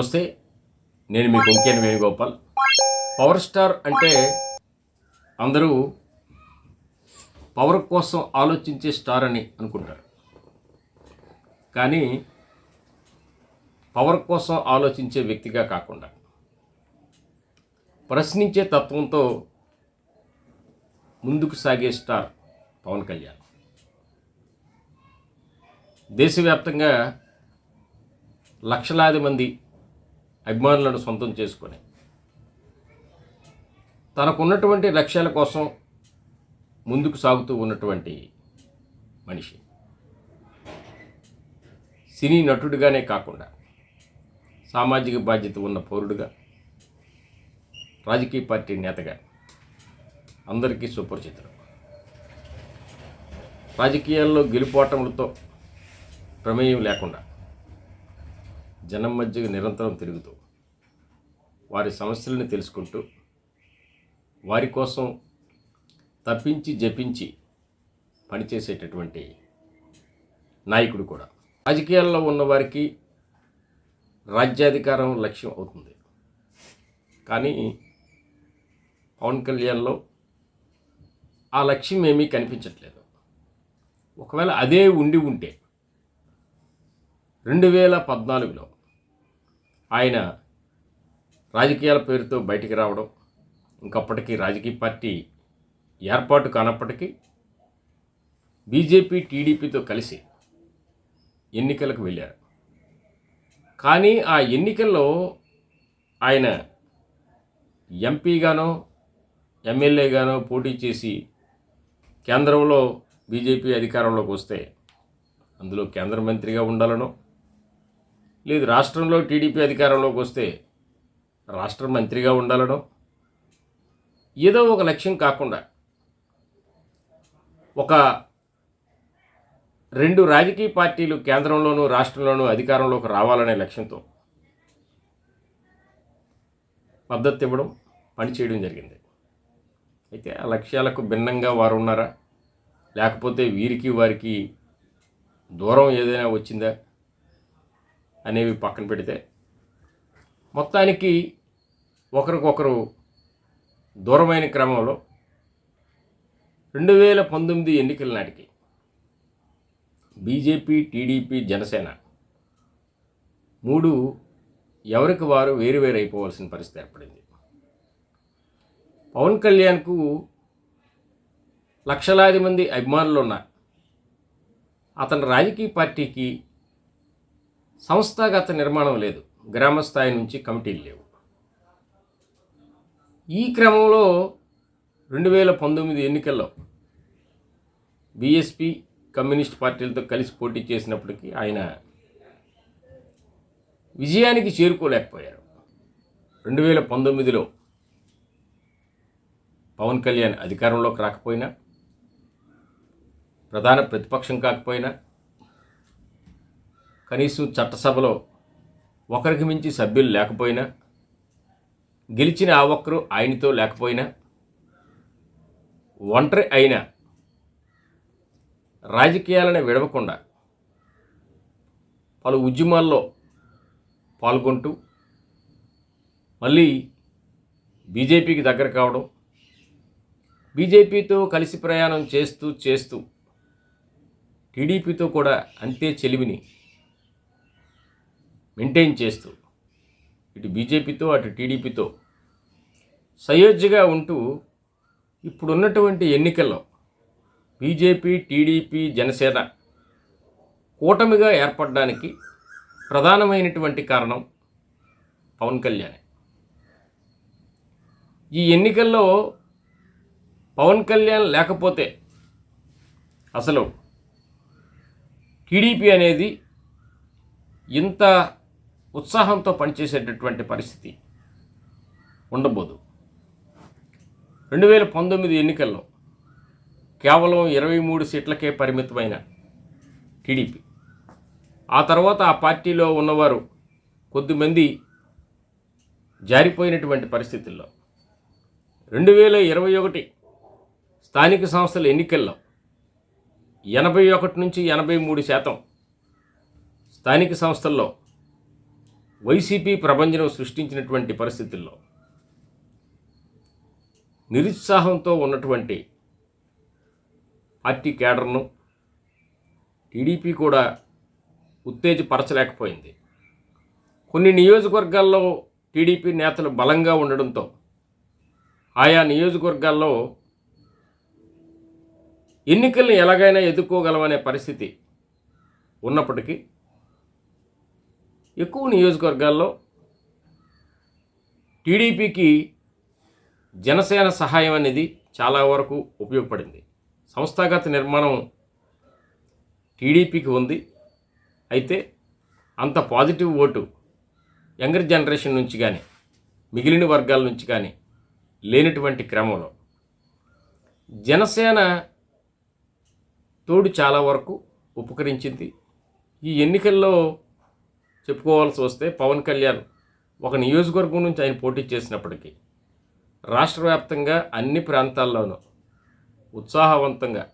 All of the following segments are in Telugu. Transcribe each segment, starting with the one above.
నమస్తే నేను మీ కొంకేని వేణుగోపాల్. పవర్ స్టార్ అంటే అందరూ పవర్ కోసం ఆలోచించే స్టార్ అని అనుకుంటారు. కానీ పవర్ కోసం ఆలోచించే వ్యక్తిగా కాకుండా ప్రశ్నించే తత్వంతో ముందుకు సాగే స్టార్ పవన్ కళ్యాణ్. దేశవ్యాప్తంగా లక్షలాది మంది అభిమానులను సొంతం చేసుకొని. తనకున్నటువంటి లక్ష్యాల కోసం ముందుకు సాగుతూ ఉన్నటువంటి మనిషి. సినీ నటుడిగానే కాకుండా సామాజిక బాధ్యత ఉన్న పౌరుడిగా రాజకీయ పార్టీ నేతగా అందరికీ సుపరిచితుడు. రాజకీయాల్లో గెలుపోటములతో ప్రమేయం లేకుండా జనం మధ్య నిరంతరం తిరుగుతూ వారి సమస్యలను తెలుసుకుంటూ వారి కోసం తప్పించి జపించి పనిచేసేటటువంటి నాయకుడు కూడా. రాజకీయాల్లో ఉన్నవారికి రాజ్యాధికారం లక్ష్యం అవుతుంది. కానీ పవన్ కళ్యాణ్లో ఆ లక్ష్యం ఏమీ కనిపించట్లేదు. ఒకవేళ అదే ఉండి ఉంటే రెండు వేల పద్నాలుగులో ఆయన రాజకీయాల పేరుతో బయటికి రావడం ఇంకప్పటికీ రాజకీయ పార్టీ ఏర్పాటు కానప్పటికీ బీజేపీ టీడీపీతో కలిసి ఎన్నికలకు వెళ్ళారు. కానీ ఆ ఎన్నికల్లో ఆయన ఎంపీగానో ఎమ్మెల్యేగానో పోటీ చేసి కేంద్రంలో బీజేపీ అధికారంలోకి వస్తే అందులో కేంద్ర మంత్రిగా ఉండాలనో లేదు రాష్ట్రంలో టీడీపీ అధికారంలోకి వస్తే రాష్ట్ర మంత్రిగా ఉండాలనో? ఏదో ఒక లక్ష్యం కాకుండా ఒక రెండు రాజకీయ పార్టీలు కేంద్రంలోనూ రాష్ట్రంలోనూ అధికారంలోకి రావాలనే లక్ష్యంతో మద్దతు ఇవ్వడం పనిచేయడం జరిగింది. అయితే ఆ లక్ష్యాలకు భిన్నంగా వారు ఉన్నారా? లేకపోతే వీరికి వారికి దూరం ఏదైనా వచ్చిందా? అనేవి పక్కన పెడితే మొత్తానికి ఒకరికొకరు దూరమైన క్రమంలో రెండు వేల పంతొమ్మిది ఎన్నికల నాటికి బీజేపీ టీడీపీ జనసేన మూడు ఎవరికి వారు వేరు వేరు అయిపోవాల్సిన పరిస్థితి ఏర్పడింది. పవన్ కళ్యాణ్కు లక్షలాది మంది అభిమానులు ఉన్న అతని రాజకీయ పార్టీకి సంస్థాగత నిర్మాణం లేదు. గ్రామ స్థాయి నుంచి కమిటీలు లేవు. ఈ క్రమంలో రెండు వేల పంతొమ్మిది ఎన్నికల్లో బీఎస్పీ కమ్యూనిస్ట్ పార్టీలతో కలిసి పోటీ చేసినప్పటికీ ఆయన విజయానికి చేరుకోలేకపోయారు. రెండు వేల పంతొమ్మిదిలో పవన్ కళ్యాణ్ అధికారంలోకి రాకపోయినా ప్రధాన ప్రతిపక్షం కాకపోయినా కనీసం చట్టసభలో ఒకరికి మించి సభ్యులు లేకపోయినా గెలిచిన ఆ ఒక్కరు ఆయనతో లేకపోయినా ఒంటరి అయినా రాజకీయాలను విడవకుండా పలు ఉద్యమాల్లో పాల్గొంటూ మళ్ళీ బీజేపీకి దగ్గర కావడం బీజేపీతో కలిసి ప్రయాణం చేస్తూ చేస్తూ టీడీపీతో కూడా అంతే చెలివిని మెయింటైన్ చేస్తూ ఇటు బీజేపీతో అటు టీడీపీతో సయోధ్యగా ఉంటూ ఇప్పుడున్నటువంటి ఎన్నికల్లో బీజేపీ టీడీపీ జనసేన కూటమిగా ఏర్పడడానికి ప్రధానమైనటువంటి కారణం పవన్ కళ్యాణ్. ఈ ఎన్నికల్లో పవన్ కళ్యాణ్ లేకపోతే అసలు టీడీపీ అనేది ఇంత ఉత్సాహంతో పనిచేసేటటువంటి పరిస్థితి ఉండబోదు. రెండు వేల పంతొమ్మిది ఎన్నికల్లో కేవలం ఇరవై మూడు సీట్లకే పరిమితమైన టీడీపీ. ఆ తర్వాత ఆ పార్టీలో ఉన్నవారు కొద్దిమంది జారిపోయినటువంటి పరిస్థితుల్లో రెండు వేల ఇరవై ఒకటి స్థానిక సంస్థల ఎన్నికల్లో ఎనభై ఒకటి నుంచి ఎనభై మూడు శాతం స్థానిక సంస్థల్లో వైసీపీ ప్రభంజనం సృష్టించినటువంటి పరిస్థితుల్లో నిరుత్సాహంతో ఉన్నటువంటి పార్టీ కేడర్ను టీడీపీ కూడా ఉత్తేజపరచలేకపోయింది. కొన్ని నియోజకవర్గాల్లో టీడీపీ నేతలు బలంగా ఉండడంతో ఆయా నియోజకవర్గాల్లో ఎన్నికల్ని ఎలాగైనా ఎదుర్కోగలమనే పరిస్థితి ఉన్నప్పటికీ ఎక్కువ నియోజకవర్గాల్లో టీడీపీకి జనసేన సహాయం అనేది చాలా వరకు ఉపయోగపడింది. సంస్థాగత నిర్మాణం టీడీపీకి ఉంది. అయితే అంత పాజిటివ్ ఓటు యంగర్ జనరేషన్ నుంచి కానీ మిగిలిన వర్గాల నుంచి కానీ లేనటువంటి క్రమంలో జనసేన తోడు చాలా వరకు ఉపకరించింది. ఈ ఎన్నికల్లో చెప్పుకోవాల్సి వస్తే పవన్ కళ్యాణ్ ఒక నియోజకవర్గం నుంచి ఆయన పోటీ చేసినప్పటికీ రాష్ట్ర వ్యాప్తంగా అన్ని ప్రాంతాల్లోనూ ఉత్సాహవంతంగా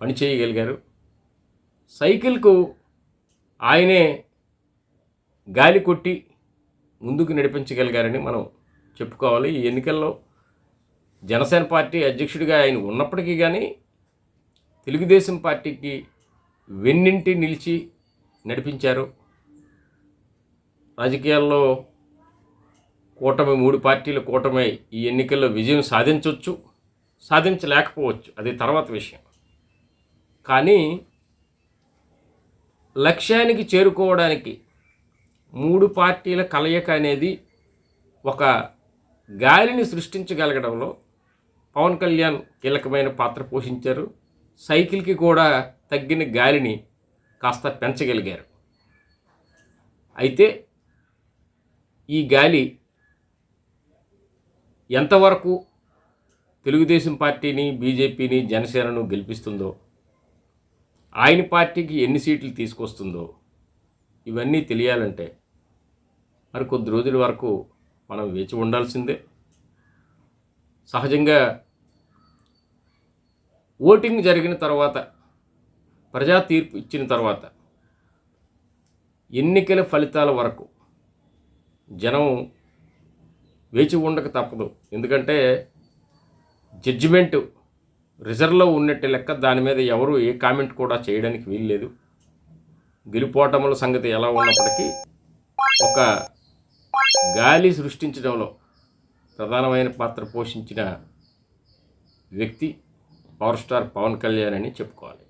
పనిచేయగలిగారు సైకిల్కు ఆయనే గాలి కొట్టి ముందుకు నడిపించగలిగారని మనం చెప్పుకోవాలి. ఈ ఎన్నికల్లో జనసేన పార్టీ అధ్యక్షుడిగా ఆయన ఉన్నప్పటికీ కానీ తెలుగుదేశం పార్టీకి వెన్నింటి నిలిచి నడిపించారు. రాజకీయాల్లో కూటమి మూడు పార్టీలు కూటమి ఈ ఎన్నికల్లో విజయం సాధించవచ్చు సాధించలేకపోవచ్చు. అది తర్వాత విషయం. కానీ లక్ష్యానికి చేరుకోవడానికి మూడు పార్టీల కలయిక అనేది ఒక గాలిని సృష్టించగలగడంలో పవన్ కళ్యాణ్ కీలకమైన పాత్ర పోషించారు. సైకిల్కి కూడా తగ్గిన గాలిని కాస్త పెంచగలిగారు. అయితే ఈ గాలి ఎంతవరకు తెలుగుదేశం పార్టీని బీజేపీని జనసేనను గెలిపిస్తుందో ఆయన పార్టీకి ఎన్ని సీట్లు తీసుకొస్తుందో ఇవన్నీ తెలియాలంటే మరి కొద్ది రోజుల వరకు మనం వేచి ఉండాల్సిందే. సహజంగా ఓటింగ్ జరిగిన తర్వాత ప్రజా తీర్పు ఇచ్చిన తర్వాత ఎన్నికల ఫలితాల వరకు జనం వేచి ఉండక తప్పదు. ఎందుకంటే జడ్జిమెంటు రిజర్వ్లో ఉన్నట్టు లెక్క దాని మీద ఎవరు ఏ కామెంట్ కూడా చేయడానికి వీల్లేదు గెలుపోటముల సంగతి ఎలా ఉన్నప్పటికీ ఒక గాలి సృష్టించడంలో ప్రధానమైన పాత్ర పోషించిన వ్యక్తి పవర్ స్టార్ పవన్ కళ్యాణ్ అని చెప్పుకోవాలి.